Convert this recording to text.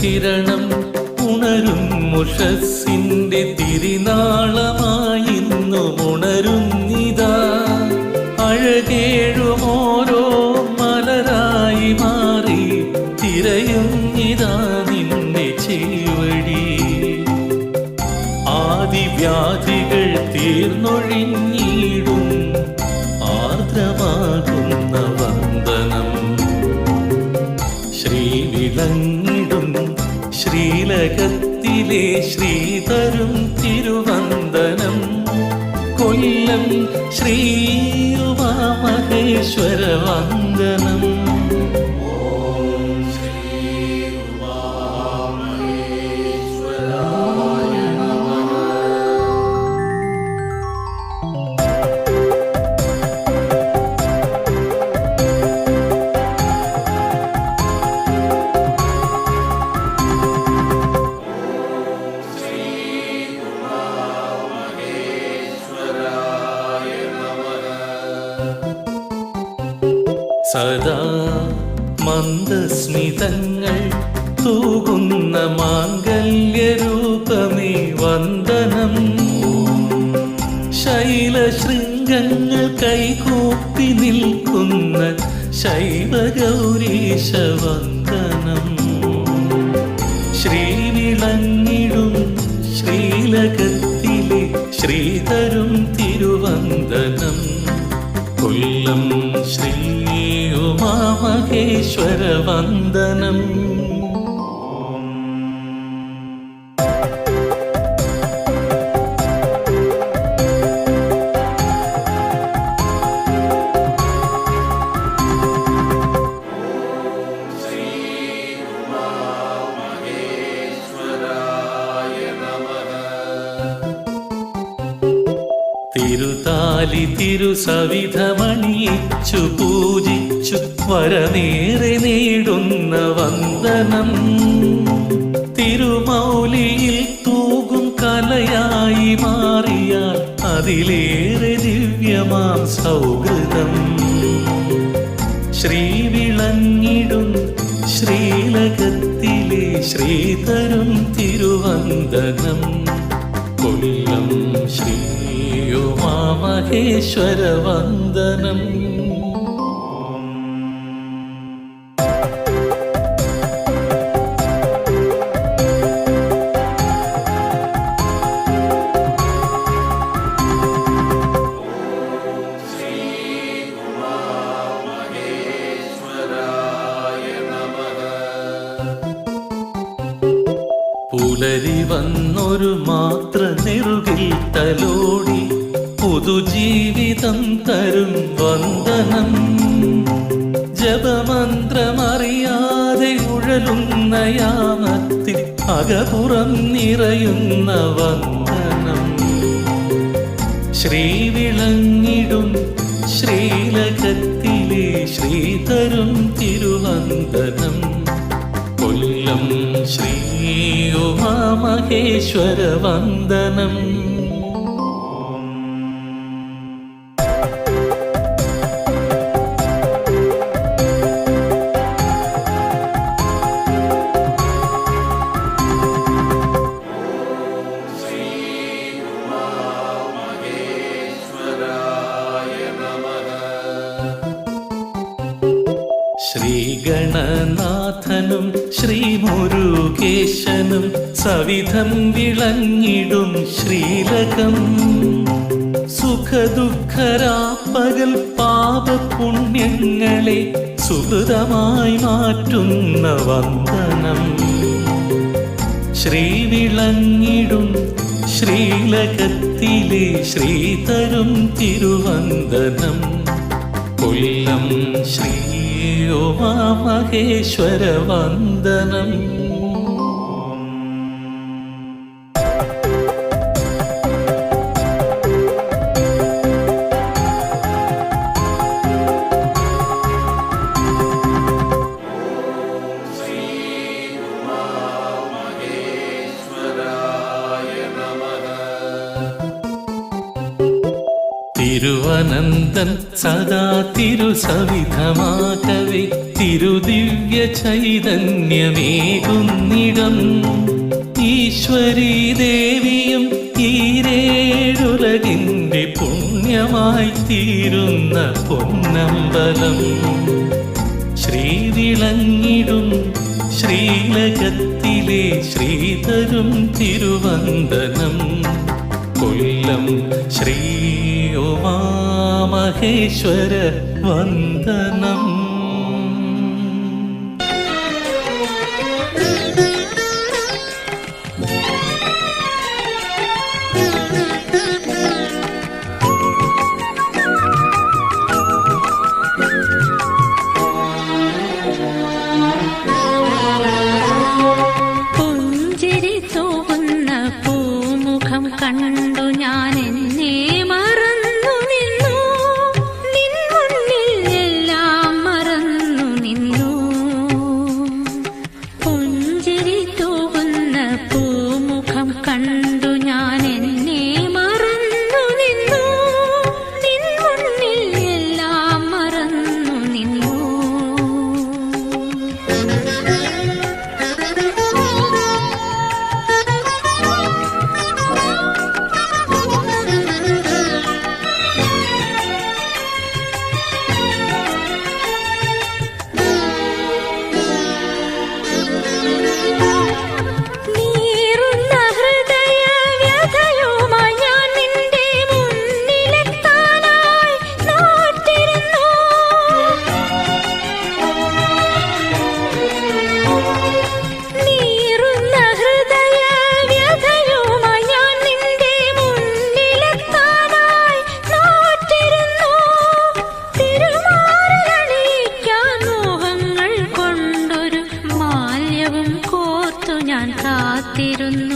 കിരണം ഉണരും മുഷസ്സിന്റെ ശ്രീലകത്തിലെ ശ്രീതരും തിരുവന്ദനം കൊല്ലം ശ്രീ ഉമാമഹേശ്വര വന്ദനം. മന്ദസ്മിതങ്ങൾ തൂകുന്ന മാംഗല്യരൂപമേ വന്ദനം. ശൈലശൃംഗങ്ങൾ കൈകൂപ്പി നിൽക്കുന്ന ശൈവഗൗരീശ വന്ദനം ശ്രീവിളങ്ങിടും ശ്രീലകത്തിലെ ശ്രീധരും തിരുവന്ദനം. കൊല്ലം ശ്രീ ഉമാമഹേശ്വര വന്ദനം തിരുതാലി തിരുസവിധമണിയിച്ചു പൂജിച്ചു വരനേറെ നേടുന്ന വന്ദനം. തിരുമൗലിയിൽ തൂകും കലയായി മാറിയാൽ അതിലേറെ ദിവ്യമാം സൗഹൃദം. ശ്രീവിളങ്ങിടും ശ്രീലകത്തിലെ ശ്രീധരും തിരുവന്ദനം കൊല്ലം ശ്രീയുമാമഹേശ്വര വന്ദനം. പുതുജീവിതം തരും വന്ദനം. ജപമന്ത്രമറിയാതെ ഉഴലുന്ന യാമത്തിൽ അകപുറം നിറയുന്ന വന്ദനം. ശ്രീവിളങ്ങിടും ശ്രീലകത്തിലെ ശ്രീധരും തിരുവന്ദനം കൊല്ലം ശ്രീ ഉമാമഹേശ്വര വന്ദനം. ശ്രീഗണനാഥനും ശ്രീമുരുകേശനും സവിധം വിളങ്ങിടും ശ്രീലകം. സുഖദുഃഖരാപ്പകൽ പാപപുണ്യങ്ങളെ സുഹൃതമായി മാറ്റുന്ന വന്ദനം. ശ്രീവിളങ്ങിടും ശ്രീലകത്തിലെ ശ്രീതരും തിരുവന്ദനം കൊല്ലം ശ്രീ ഉമാമഹേശ്വര വന്ദനം. സച്ചിദാനന്ദൻ സദാ തിരു സവിധമാകവേ തിരുദിവ്യ ചൈതന്യമേകുന്നിടം. ഈശ്വരി ദേവിയും ഈരേഴുലകിന്റെ പുണ്യമായി തീരുന്ന പൊന്നമ്പലം. ശ്രീവിളങ്ങിടും ശ്രീലകത്തിലെ ശ്രീതരും തിരുവന്ദനം കൊല്ലം ശ്രീ മഹേശ്വര വന്ദനം. കാത്തിരുന്നു.